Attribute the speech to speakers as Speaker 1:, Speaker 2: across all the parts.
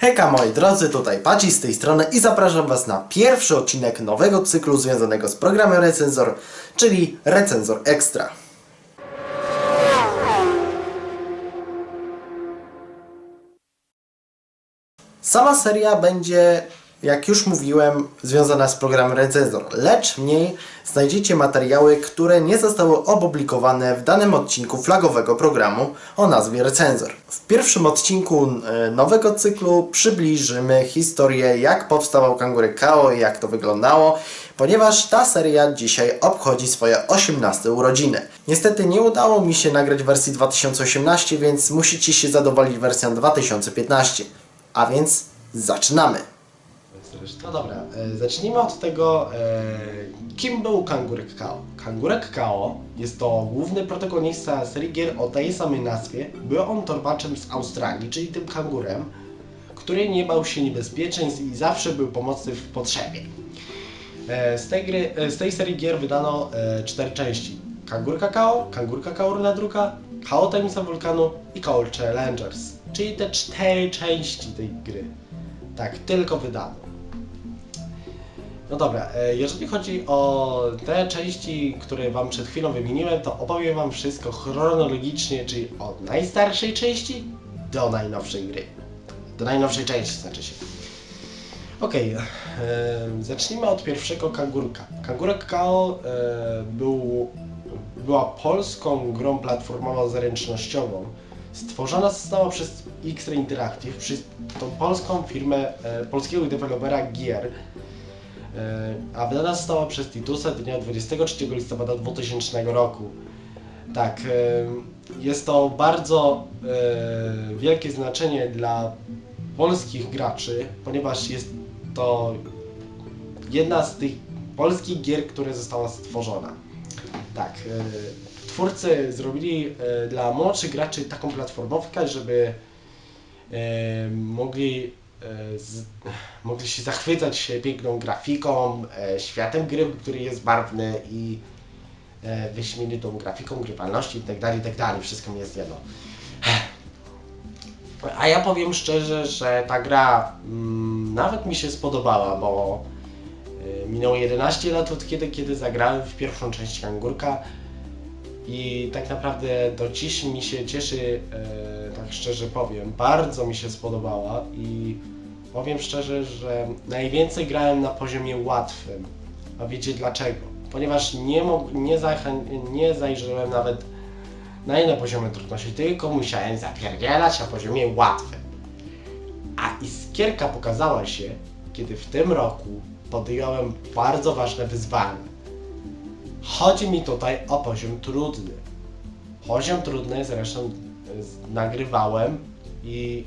Speaker 1: Hejka moi drodzy, tutaj Paci z tej strony i zapraszam Was na pierwszy odcinek nowego cyklu związanego z programem Recenzor, czyli Recenzor Extra. Sama seria będzie, jak już mówiłem, związana z programem Recenzor, lecz w niej znajdziecie materiały, które nie zostały opublikowane w danym odcinku flagowego programu o nazwie Recenzor. W pierwszym odcinku e, nowego cyklu przybliżymy historię, jak powstawał Kangurek Kao i jak to wyglądało, ponieważ ta seria dzisiaj obchodzi swoje 18 urodziny. Niestety nie udało mi się nagrać wersji 2018, więc musicie się zadowolić wersją 2015. A więc zaczynamy. No dobra, e, zacznijmy od tego, e, kim był Kangurek Kao. Kangurek Kao jest to główny protagonista serii gier o tej samej nazwie. Był on torbaczem z Australii, czyli tym kangurem, który nie bał się niebezpieczeństw i zawsze był pomocny w potrzebie. E, Z tej, gry, z tej serii gier wydano cztery części. Kangurka Kao, Kangurka Kao Runa Druga, Kao Tajemnica Wulkanu i Kao Challengers. Czyli te cztery części tej gry. Tak, tylko wydano. No dobra, e, jeżeli chodzi o te części, które Wam przed chwilą wymieniłem, to opowiem Wam wszystko chronologicznie, czyli od najstarszej części do najnowszej gry. Do najnowszej części, znaczy się. Okej, e, zacznijmy od pierwszego kangurka. Kangurek Kao e, był, była polską grą platformowo-zręcznościową. Stworzona została przez X-Ray Interactive, przez tą polską firmę e, polskiego dewelopera gier, e, a wydana została przez Titusa dnia 23 listopada 2000 roku. Tak, e, jest to bardzo e, wielkie znaczenie dla polskich graczy, ponieważ jest to jedna z tych polskich gier, która została stworzona. Tak, e, twórcy zrobili e, dla młodszych graczy taką platformówkę, żeby e, mogli, e, z, mogli się zachwycać piękną grafiką, e, światem gry, który jest barwny i e, wyśmienitą grafiką, grywalności itd., itd. Wszystko jest jedno. A ja powiem szczerze, że ta gra mm, nawet mi się spodobała, bo minęło 11 lat od kiedy, kiedy zagrałem w pierwszą część Kangurka i tak naprawdę do dziś mi się cieszy, e, tak szczerze powiem, bardzo mi się spodobała i powiem szczerze, że najwięcej grałem na poziomie łatwym. A wiecie dlaczego? Ponieważ nie, nie, nie zajrzałem nawet na inne poziomy trudności, tylko musiałem zapierdzielać na poziomie łatwym. A iskierka pokazała się, kiedy w tym roku podjąłem bardzo ważne wyzwanie. Chodzi mi tutaj o poziom trudny. Poziom trudny zresztą e, nagrywałem i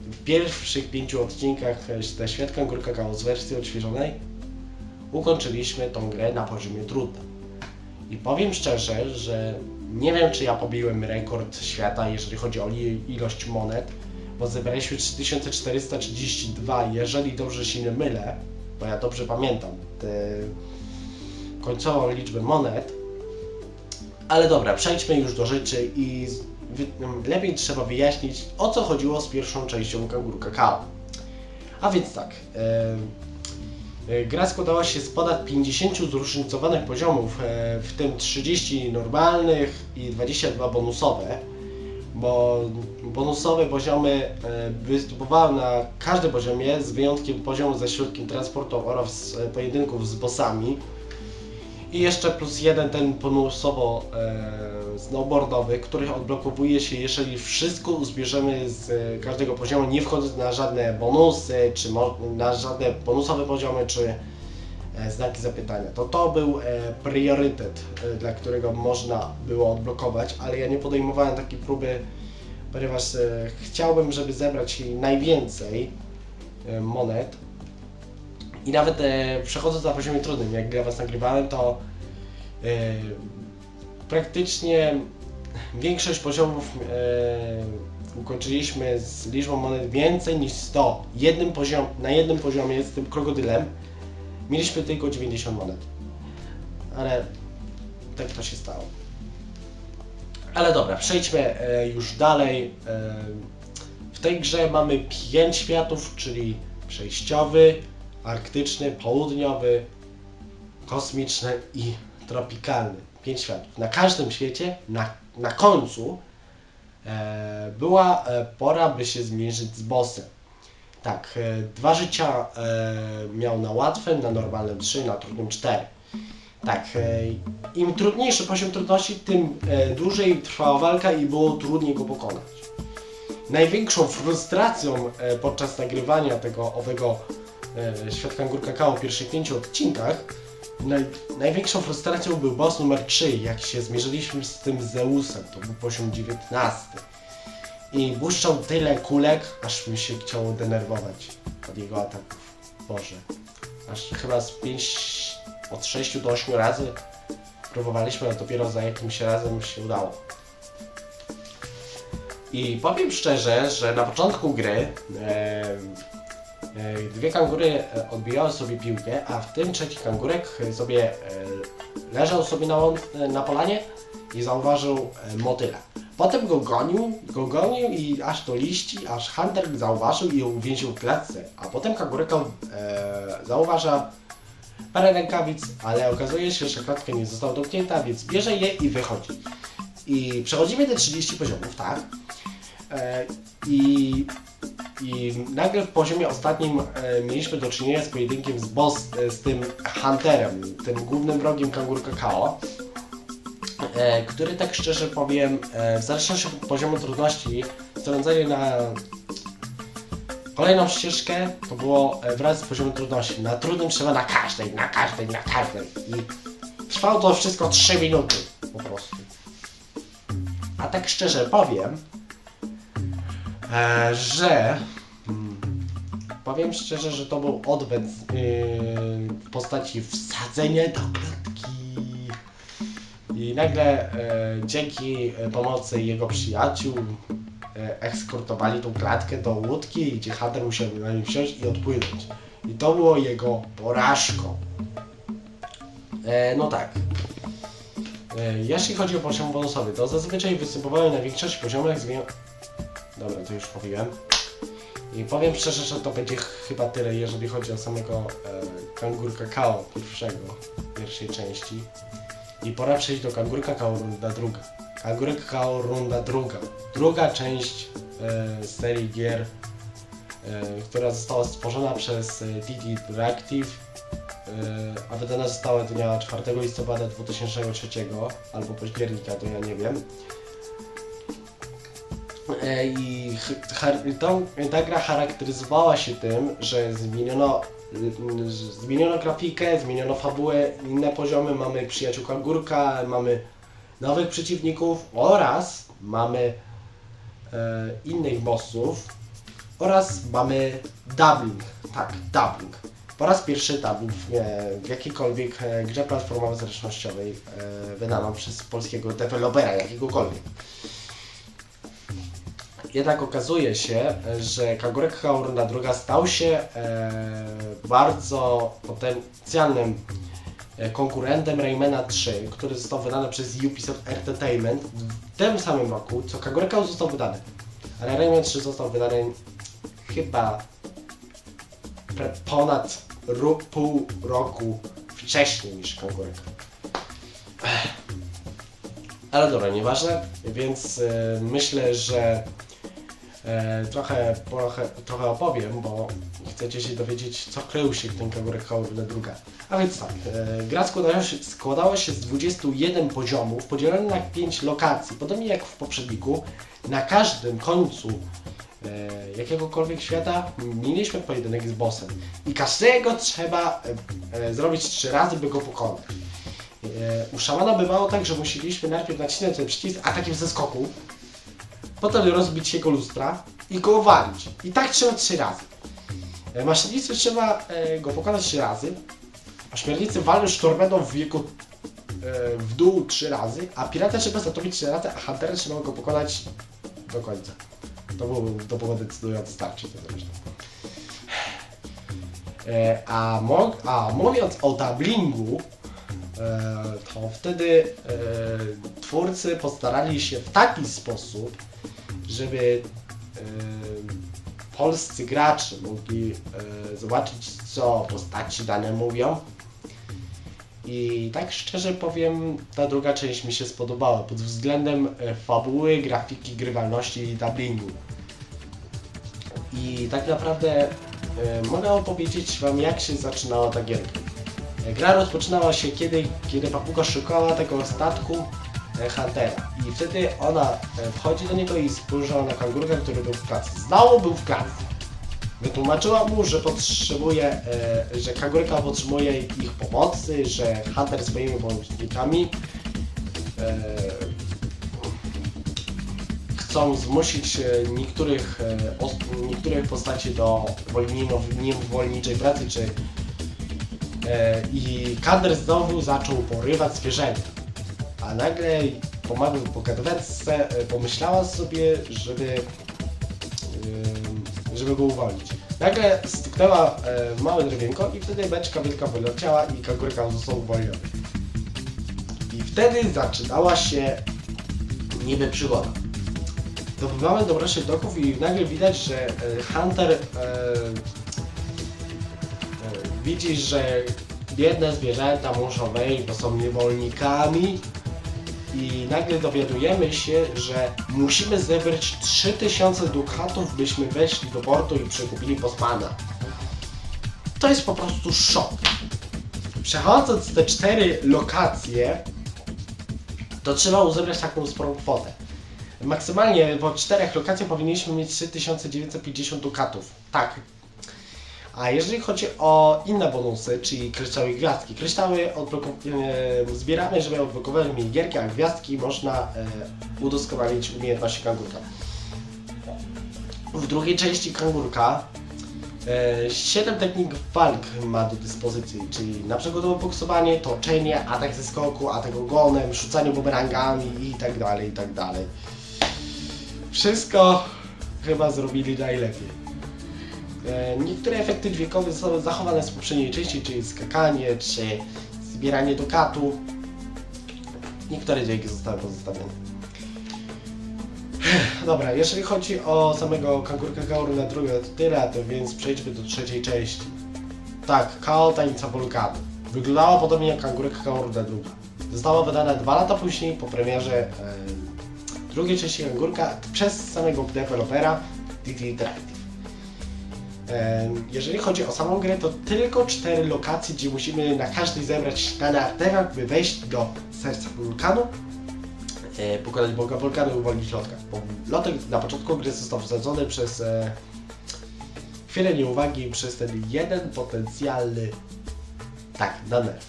Speaker 1: w pierwszych pięciu odcinkach e, ze Świadka Górka Kakao z wersji odświeżonej ukończyliśmy tą grę na poziomie trudnym. I powiem szczerze, że nie wiem, czy ja pobiłem rekord świata, jeżeli chodzi o ilość monet, bo zebraliśmy 3432, jeżeli dobrze się nie mylę, bo ja dobrze pamiętam tę końcową liczbę monet. Ale dobra, przejdźmy już do rzeczy i wy- lepiej trzeba wyjaśnić, o co chodziło z pierwszą częścią Kanguru Kakao. A więc tak, e, E, Gra składała się z ponad 50 zróżnicowanych poziomów, e, w tym 30 normalnych i 22 bonusowe, bo bonusowe poziomy występowały na każdym poziomie, z wyjątkiem poziomu ze środkiem transportu oraz pojedynków z bossami. I jeszcze plus jeden ten bonusowo e, snowboardowy, który odblokowuje się, jeżeli wszystko uzbierzemy z e, każdego poziomu, nie wchodząc na żadne bonusy, czy mo- na żadne bonusowe poziomy, czy e, znaki zapytania. To to był e, priorytet, e, dla którego można było odblokować, ale ja nie podejmowałem takiej próby, ponieważ e, chciałbym, żeby zebrać najwięcej e, monet, i nawet e, przechodząc na poziomie trudnym, jak dla Was nagrywałem, to e, praktycznie większość poziomów e, ukończyliśmy z liczbą monet więcej niż 100. Jednym poziom, na jednym poziomie z tym krokodylem mieliśmy tylko 90 monet. Ale tak to się stało. Ale dobra, przejdźmy e, już dalej. E, w tej grze mamy 5 światów, czyli przejściowy, arktyczny, południowy, kosmiczny i tropikalny. 5 światów. Na każdym świecie, na, na końcu e, była e, pora, by się zmierzyć z bossem. Tak, e, dwa życia e, miał na łatwym, na normalnym 3, na trudnym 4. Tak, e, im trudniejszy poziom trudności, tym e, dłużej trwała walka i było trudniej go pokonać. Największą frustracją podczas nagrywania tego owego e, Świat Kangur Kakao w pierwszych pięciu odcinkach naj, największą frustracją był boss numer 3, jak się zmierzyliśmy z tym Zeusem, to był poziom 19. I błyszczał tyle kulek, aż mi się chciało denerwować od jego ataków. Boże. Aż chyba z 5, od 6 do 8 razy próbowaliśmy, ale dopiero za jakimś razem się udało. I powiem szczerze, że na początku gry e, dwie kangury e, odbijały sobie piłkę, a w tym trzeci kangurek sobie e, leżał sobie na, na polanie i zauważył e, motyla. Potem go gonił, go gonił i aż do liści, aż Hunter zauważył i uwięził w klatce. A potem kangureka e, zauważa parę rękawic, ale okazuje się, że klatka nie została domknięta, więc bierze je i wychodzi. I przechodzimy te 30 poziomów, tak? E, I, I nagle w poziomie ostatnim e, mieliśmy do czynienia z pojedynkiem z boss, e, z tym Hunterem, tym głównym wrogiem kangur kakao, e, który tak szczerze powiem, e, w zależności od poziomu trudności, strącenie na kolejną ścieżkę to było e, wraz z poziomem trudności. Na trudnym trzeba na każdej, na każdej, na każdej. I trwało to wszystko 3 minuty po prostu. A tak szczerze powiem, że mm, powiem szczerze, że to był odwet w postaci wsadzenia do klatki. I nagle e, dzięki e, pomocy jego przyjaciół e, ekskortowali tą klatkę do łódki, gdzie Hunter musiał na nim wsiąść i odpłynąć. I to było jego porażką. E, no tak. E, jeśli chodzi o poziom bonusowy, to zazwyczaj występowały na większości poziomach. Dobra, to już mówiłem. I powiem szczerze, że to będzie chyba tyle, jeżeli chodzi o samego e, Kangur Kakao pierwszego, pierwszej części. I pora przejść do Kangur Kakao runda druga. Kangur Kakao runda druga. Druga część e, serii gier, e, która została stworzona przez e, DD Interactive, e, a wydana została dnia 4 listopada 2003 albo października, to ja nie wiem. E, I tą, ta gra charakteryzowała się tym, że zmieniono, zmieniono grafikę, zmieniono fabułę, inne poziomy, mamy przyjaciół Kangurka, mamy nowych przeciwników oraz mamy e, innych bossów oraz mamy dubbing, tak, dubbing. Po raz pierwszy dubbing w, e, w jakiejkolwiek e, grze platformowej zręcznościowej e, wydano przez polskiego dewelopera jakiegokolwiek. Jednak okazuje się, że Kagurek Runda druga stał się e, bardzo potencjalnym e, konkurentem Raymana 3, który został wydany przez Ubisoft Entertainment w tym samym roku, co Kagureka został wydany. Ale Rayman 3 został wydany chyba ponad pół roku wcześniej niż Kagureka. Ale dobra, nieważne, więc e, myślę, że trochę, trochę, trochę opowiem, bo chcecie się dowiedzieć, co krył się w tym Kagurek Kaurule druga. A więc tak, e, gra składała się, składała się z 21 poziomów, podzielonych na 5 lokacji. Podobnie jak w poprzedniku, na każdym końcu e, jakiegokolwiek świata mieliśmy pojedynek z bossem. I każdego trzeba e, e, zrobić 3 razy, by go pokonać. E, U szamana bywało tak, że musieliśmy najpierw nacisnąć ten przycisk atakiem ze skoku, potem rozbić jego lustra i go walić. I tak trzeba trzy razy. E, Maszynicy trzeba e, go pokonać trzy razy, a śmiernicy walną sztormedą w jego e, w dół trzy razy, a pirata trzeba zatopić trzy razy, a huntera trzeba go pokonać do końca. To był, to było decydujące starcie to zresztą. A, mo- a mówiąc o doublingu, e, to wtedy twórcy postarali się w taki sposób, żeby polscy gracze mogli e, zobaczyć, co postaci dane mówią. I tak szczerze powiem, ta druga część mi się spodobała pod względem e, fabuły, grafiki, grywalności i dubbingu. I tak naprawdę e, mogę opowiedzieć Wam, jak się zaczynała ta gierka. Gra rozpoczynała się kiedy, kiedy papuga szukała tego statku Huntera. I wtedy ona e, wchodzi do niego i spojrzała na kangurka, który był w pracy. Znowu był w pracy. Wytłumaczyła mu, że potrzebuje, e, że kangurka potrzebuje ich pomocy, że Hunter swoimi pomocnikami e, chcą zmusić e, niektórych, e, niektórych postaci do wolni- niewolniczej pracy, czy e, i Kander znowu zaczął porywać zwierzęta. A nagle pomagał po kadwetce, e, pomyślała sobie, żeby Ym, żeby go uwolnić. Nagle stuknęła e, małe drewienko i wtedy beczka wielka wyleciała i kangurka został uwolniony. I wtedy zaczynała się niby przygoda. Dopływamy do mrocznych doków i nagle widać, że e, Hunter e, e, widzi, że biedne zwierzęta muszą wejść, bo są niewolnikami i nagle dowiadujemy się, że musimy zebrać 3000 dukatów, byśmy weszli do portu i przekupili Bosmana. To jest po prostu szok. Przechodząc te cztery lokacje, to trzeba uzebrać taką sporą kwotę. Maksymalnie w czterech lokacjach powinniśmy mieć 3950 dukatów. Tak. A jeżeli chodzi o inne bonusy, czyli kryształy i gwiazdki, kryształy e, zbieramy, żeby odblokować minigierki, a gwiazdki można e, udoskonalić umiejętności kangurka. W drugiej części kangurka e, 7 technik walk ma do dyspozycji, czyli na przykład boksowanie, toczenie, atak ze skoku, atak ogonem, rzucanie bumerangami i tak dalej, i tak dalej. Wszystko chyba zrobili najlepiej. E, Niektóre efekty dźwiękowe zostały zachowane z poprzedniej części, czyli skakanie, czy zbieranie dukatu. Niektóre dźwięki zostały pozostawione. Dobra, jeżeli chodzi o samego Kangurka Kaoru na drugą, to tyle, to więc przejdźmy do trzeciej części. Tak, Kao Tańca Wulkanu. Wyglądała podobnie jak Kangurek Kaoru na druga. Została wydana dwa lata później po premierze e, drugiej części Kangurka przez samego dewelopera DD Interactive. Jeżeli chodzi o samą grę, to tylko cztery lokacje, gdzie musimy na każdej zebrać dany artefakt, by wejść do serca wulkanu, e, pokonać boga wulkanu i uwolnić lotka. Bo lotek na początku gry został wsadzony przez e, chwilę nieuwagi przez ten jeden potencjalny, tak, na nerw.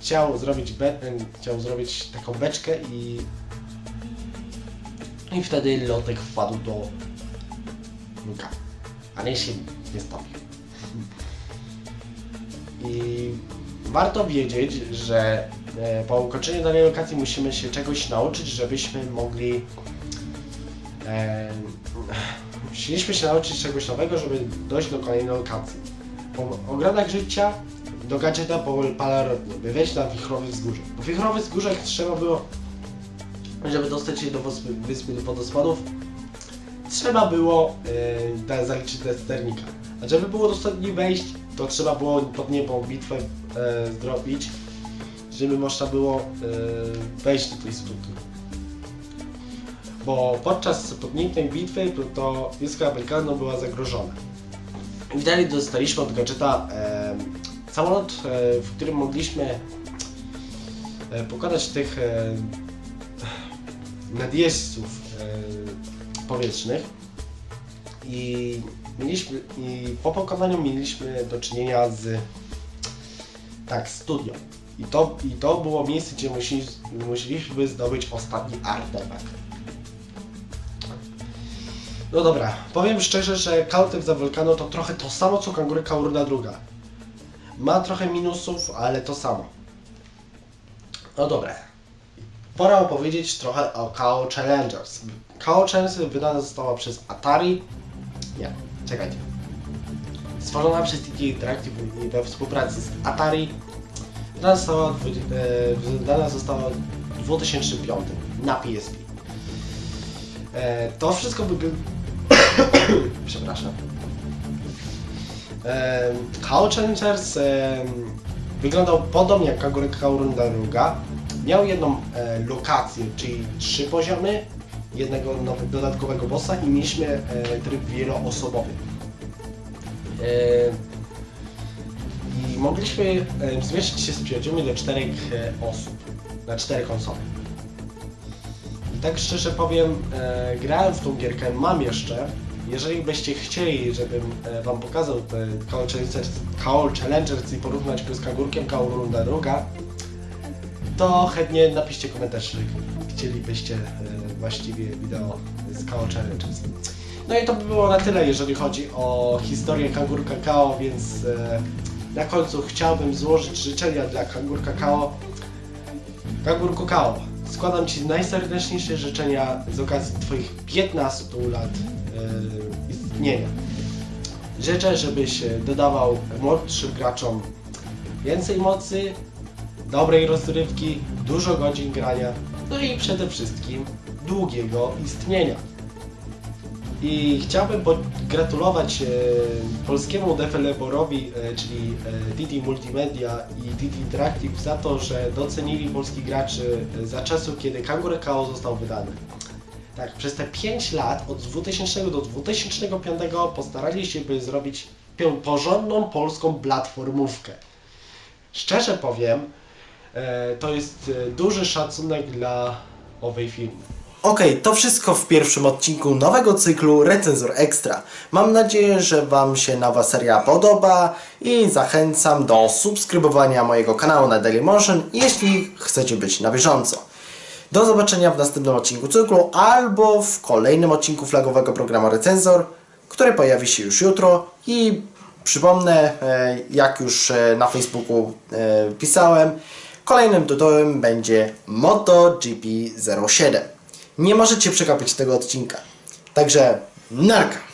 Speaker 1: Chciał zrobić, be, e, chciał zrobić taką beczkę i i wtedy lotek wpadł do wulkanu a nie się nie stopił. I warto wiedzieć, że e, po ukończeniu danej lokacji musimy się czegoś nauczyć, żebyśmy mogli. E, musieliśmy się nauczyć czegoś nowego, żeby dojść do kolejnej lokacji. Po ogrodach życia do gadżeta po palarodnie, by wejść na wichrowe wzgórze. Po wichrowych wzgórzach trzeba było, żeby dostać się do wyspy, wyspy wodospadów, trzeba było yy, zaliczyć test sternika. A żeby było dostępnie wejść, to trzeba było pod niebo bitwę e, zrobić, żeby można było e, wejść do tej studni. Bo podczas podniętej bitwy to- to wioska Amerykano była zagrożona. I wtedy dostaliśmy od gadżeta e, samolot, e, w którym mogliśmy pokonać tych nadjeźdźców powietrznych i mieliśmy i po pokonaniu mieliśmy do czynienia z tak, studnią. I to, I to było miejsce, gdzie musi, musieliśmy zdobyć ostatni artefakt. No dobra, powiem szczerze, że Kautek za Wulkanu to trochę to samo co Kangury Kaurna druga. Ma trochę minusów, ale to samo. No dobra, Pora opowiedzieć trochę o KO Challengers. Challengers wydana została przez Atari. Nie, czekajcie. Stworzona przez TT Interactive we współpracy z Atari. Wydana została, e, wydana została w 2005 na PSP. E, to wszystko wygl- Przepraszam. Em, Hall Challengers em, wyglądał podobnie jak Kagure Kaurunda Ruga. Miał jedną e, lokację, czyli trzy poziomy, jednego dodatkowego bossa i mieliśmy e, tryb wieloosobowy. E, I mogliśmy e, zmierzyć się z przyjaciółmi do czterech e, osób, na cztery konsole. I tak szczerze powiem, e, grałem w tą gierkę, mam jeszcze. Jeżeli byście chcieli, żebym e, wam pokazał te Call Challengers, Call Challengers i porównać go z Kagurkiem Kaurunda Ruga, to chętnie napiszcie komentarz, chcielibyście e, właściwie wideo z Call Challengers. No i to by było na tyle, jeżeli chodzi o historię Kangurka Kao, więc e, na końcu chciałbym złożyć życzenia dla Kangurka Kao. Kangurku Kao, składam Ci najserdeczniejsze życzenia z okazji Twoich 15 lat e, istnienia. Życzę, żebyś e, dodawał młodszym graczom więcej mocy, dobrej rozrywki, dużo godzin grania, no i przede wszystkim długiego istnienia. I chciałbym pogratulować e, polskiemu deweloperowi, e, czyli e, Multimedia i Didi Interactive za to, że docenili polskich graczy e, za czasu, kiedy Kangure Kao został wydany. Tak, przez te 5 lat, od 2000 do 2005 postarali się, by zrobić porządną polską platformówkę. Szczerze powiem, e, to jest e, duży szacunek dla owej firmy.
Speaker 2: Okej, to wszystko w pierwszym odcinku nowego cyklu Recenzor Extra. Mam nadzieję, że Wam się nowa seria podoba i zachęcam do subskrybowania mojego kanału na Dailymotion, jeśli chcecie być na bieżąco. Do zobaczenia w następnym odcinku cyklu albo w kolejnym odcinku flagowego programu Recenzor, który pojawi się już jutro i przypomnę, e, jak już e, na Facebooku e, pisałem, kolejnym tytułem będzie MotoGP 07. Nie możecie przegapić tego odcinka. Także narka!